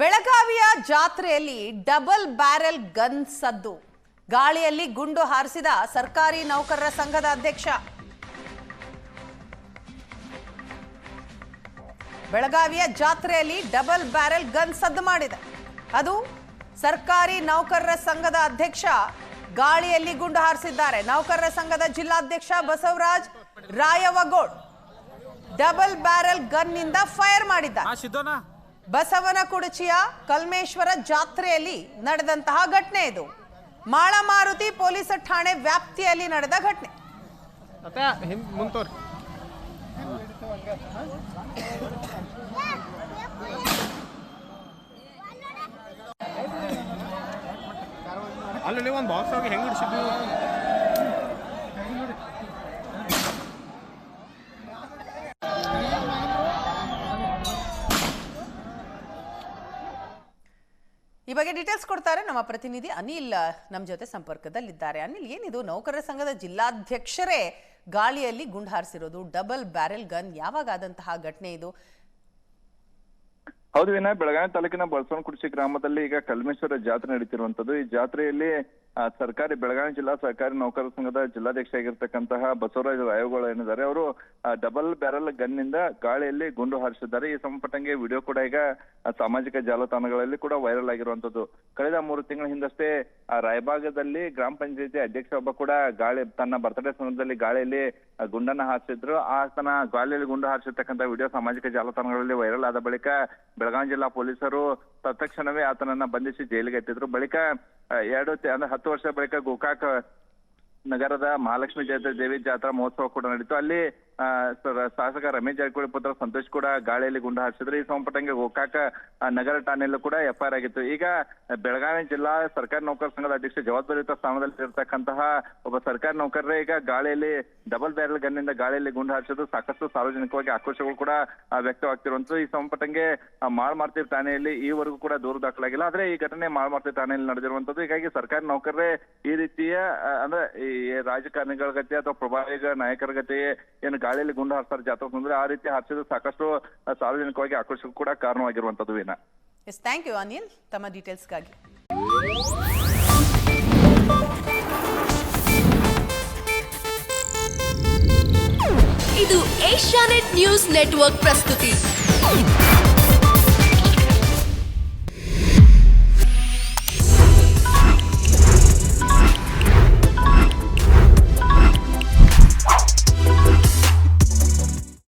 ಬೆಳಗಾವಿಯ ಜಾತ್ರೆಯಲ್ಲಿ double barrel gun ಸದ್ದು. ಗಾಳಿಯಲ್ಲಿ ಗುಂಡು ಹಾರಿಸಿದ ಸರ್ಕಾರಿ ನೌಕರರ ಸಂಘದ ಅಧ್ಯಕ್ಷ. ಬೆಳಗಾವಿಯ ಜಾತ್ರೆಯಲ್ಲಿ ಡಬಲ್ ಬ್ಯಾರೆಲ್ ಗನ್ ಸದ್ದು ಮಾಡಿದೆ. ಅದು ಸರ್ಕಾರಿ ನೌಕರರ ಸಂಘದ ಅಧ್ಯಕ್ಷ ಗಾಳಿಯಲ್ಲಿ ಗುಂಡು ಹಾರಿಸಿದ್ದಾರೆ. ನೌಕರರ ಸಂಘದ ಜಿಲ್ಲಾಧ್ಯಕ್ಷ ಬಸವರಾಜ್ ರಾಯವಗೋಡ್ ಡಬಲ್ ಬ್ಯಾರೆಲ್ ಗನ್ನಿಂದ ಫೈರ್ ಮಾಡಿದ್ದಾರೆ. ಬಸವನ ಕುಡಚಿಯ ಕಲ್ಮೇಶ್ವರ ಜಾತ್ರೆಯಲ್ಲಿ ನಡೆದಂತಹ ಘಟನೆ ಇದು. ಮಾಳಮಾರುತಿ ಪೊಲೀಸ್ ಠಾಣೆ ವ್ಯಾಪ್ತಿಯಲ್ಲಿ ನಡೆದ ಘಟನೆ. ಅಲ್ಲಿ ಒಂದು ಬಾಕ್ಸ್ ಹೋಗಿ ಹೆಂಗ್ ಈ ಬಗ್ಗೆ ಡೀಟೇಲ್ಸ್ ಕೊಡ್ತಾರೆ ನಮ್ಮ ಪ್ರತಿನಿಧಿ ಅನಿಲ್ ನಮ್ಮ ಜೊತೆ ಸಂಪರ್ಕದಲ್ಲಿದ್ದಾರೆ. ಅನಿಲ್, ಏನಿದು? ನೌಕರರ ಸಂಘದ ಜಿಲ್ಲಾಧ್ಯಕ್ಷರೇ ಗಾಳಿಯಲ್ಲಿ ಗುಂಡು ಹಾರಿಸಿರೋದು ಡಬಲ್ ಬ್ಯಾರೆಲ್ ಗನ್ ಯಾವಾಗ ಆದಂತಹ ಘಟನೆ ಇದು? ಹೌದು ವಿನಯ್ ಬೆಳಗಾವಿ ತಾಲೂಕಿನ ಬಳಸವನಕುರ್ಚಿ ಗ್ರಾಮದಲ್ಲಿ ಈಗ ಕಲ್ಮೇಶ್ವರ ಜಾತ್ರೆ ನಡೀತಿರುವಂತದ್ದು ಈ ಜಾತ್ರೆಯಲ್ಲಿ ಸರ್ಕಾರಿ ಬೆಳಗಾವಿ ಜಿಲ್ಲಾ ಸಹಕಾರಿ ನೌಕರರ ಸಂಘದ ಜಿಲ್ಲಾಧ್ಯಕ್ಷ ಆಗಿರ್ತಕ್ಕಂತಹ ಬಸವರಾಜ ರಾಯಗೋಳ ಏನಿದ್ದಾರೆ, ಅವರು ಡಬಲ್ ಬ್ಯಾರಲ್ ಗನ್ನಿಂದ ಗಾಳಿಯಲ್ಲಿ ಗುಂಡು ಹಾರಿಸಿದ್ದಾರೆ. ಈ ಸಂಪಟ್ಟಂಗೆ ವಿಡಿಯೋ ಕೂಡ ಈಗ ಸಾಮಾಜಿಕ ಜಾಲತಾಣಗಳಲ್ಲಿ ಕೂಡ ವೈರಲ್ ಆಗಿರುವಂತದ್ದು ಕಳೆದ ಮೂರು ತಿಂಗಳ ಹಿಂದಷ್ಟೇ, ಆ ರಾಯಬಾಗದಲ್ಲಿ ಗ್ರಾಮ ಪಂಚಾಯತಿ ಅಧ್ಯಕ್ಷ ಒಬ್ಬ ಕೂಡ ಗಾಳಿ, ತನ್ನ ಬರ್ತ್ಡೇ ಸಮಯದಲ್ಲಿ ಗಾಳಿಯಲ್ಲಿ ಗುಂಡನ್ನ ಹಾರಿಸಿದ್ರು. ಆತನ ಗಾಳಿಯಲ್ಲಿ ಗುಂಡು ಹಾರಿಸಿರ್ತಕ್ಕಂಥ ವಿಡಿಯೋ ಸಾಮಾಜಿಕ ಜಾಲತಾಣಗಳಲ್ಲಿ ವೈರಲ್ ಆದ ಬಳಿಕ ಬೆಳಗಾವಿ ಜಿಲ್ಲಾ ಪೊಲೀಸರು ತತ್ಕ್ಷಣವೇ ಆತನನ್ನ ಬಂಧಿಸಿ ಜೈಲಿಗೆ ಎತ್ತಿದ್ರು. ಬಳಿಕ ಎರಡು ಅಂದ್ರೆ ಹತ್ತು ವರ್ಷ ಬಳಿಕ ಗೋಕಾಕ್ ನಗರದ ಮಹಾಲಕ್ಷ್ಮಿ ದೇವಿ ಜಾತ್ರಾ ಮಹೋತ್ಸವ ಕೂಡ ನಡೀತು. ಅಲ್ಲಿ ಶಾಸಕ ರಮೇಶ್ ಜಾರಕಿಹೊಳಿ ಪುತ್ರ ಸಂತೋಷ್ ಕೂಡ ಗಾಳಿಯಲ್ಲಿ ಗುಂಡು ಹಾರಿಸಿದ್ರು. ಈ ಸಂಪಟಂಗೆ ಗೋಕಾಕ ನಗರ ಠಾಣೆಯಲ್ಲೂ ಕೂಡ ಎಫ್ಐಆರ್ ಆಗಿತ್ತು. ಈಗ ಬೆಳಗಾವಿ ಜಿಲ್ಲಾ ಸರ್ಕಾರಿ ನೌಕರ ಸಂಘದ ಅಧ್ಯಕ್ಷ ಜವಾಬ್ದಾರಿಯುತ ಸ್ಥಾನದಲ್ಲಿ ಇರತಕ್ಕಂತಹ ಒಬ್ಬ ಸರ್ಕಾರಿ ನೌಕರರೇ ಈಗ ಗಾಳಿಯಲ್ಲಿ ಡಬಲ್ ಬ್ಯಾರಲ್ ಗನ್ನಿಂದ ಗಾಳಿಯಲ್ಲಿ ಗುಂಡು ಹಾರಿಸಿದ್ರು ಸಾಕಷ್ಟು ಸಾರ್ವಜನಿಕವಾಗಿ ಆಕ್ರೋಶಗಳು ಕೂಡ ವ್ಯಕ್ತವಾಗ್ತಿರುವಂತದ್ದು ಈ ಸಂಪಟಂಗೆ ಮಾಳ್ ಮಾಳ್ಮಾರ್ತಿ ಠಾಣೆಯಲ್ಲಿ ಈವರೆಗೂ ಕೂಡ ದೂರು ದಾಖಲಾಗಿಲ್ಲ. ಆದ್ರೆ ಈ ಘಟನೆ ಮಾಳ್ಮಾರ್ತಿ ಠಾಣೆಯಲ್ಲಿ ನಡೆದಿರುವಂತದ್ದು ಹೀಗಾಗಿ ಸರ್ಕಾರಿ ನೌಕರರೇ ಈ ರೀತಿಯ ಅಂದ್ರೆ ಈ ರಾಜಕಾರಣಿಗಳ ಗತಿ ಅಥವಾ ಪ್ರಭಾವಿಗಳ ನಾಯಕರ ಗತಿ ಏನು ಗಾಳಿಯಲ್ಲಿ ಗುಂಡು ಹಾರಿಸ್ತಾರೆ ಜಾತ್ರೆ ಅಂದ್ರೆ ಆ ರೀತಿ ಹಾರಿಸಿದ ಸಾಕಷ್ಟು ಸಾರ್ವಜನಿಕವಾಗಿ ಆಕರ್ಷಕ ಕೂಡ ಕಾರಣವಾಗಿರುವಂತದ್ದು ಏನ ಎಸ್ ಥ್ಯಾಂಕ್ ಯು ಅನಿಲ್ ತಮ್ಮ ಡೀಟೇಲ್ಸ್ಗಾಗಿ ಇದು ಏಷ್ಯಾನೆಟ್ ನ್ಯೂಸ್ ನೆಟ್ವರ್ಕ್ ಪ್ರಸ್ತುತಿ.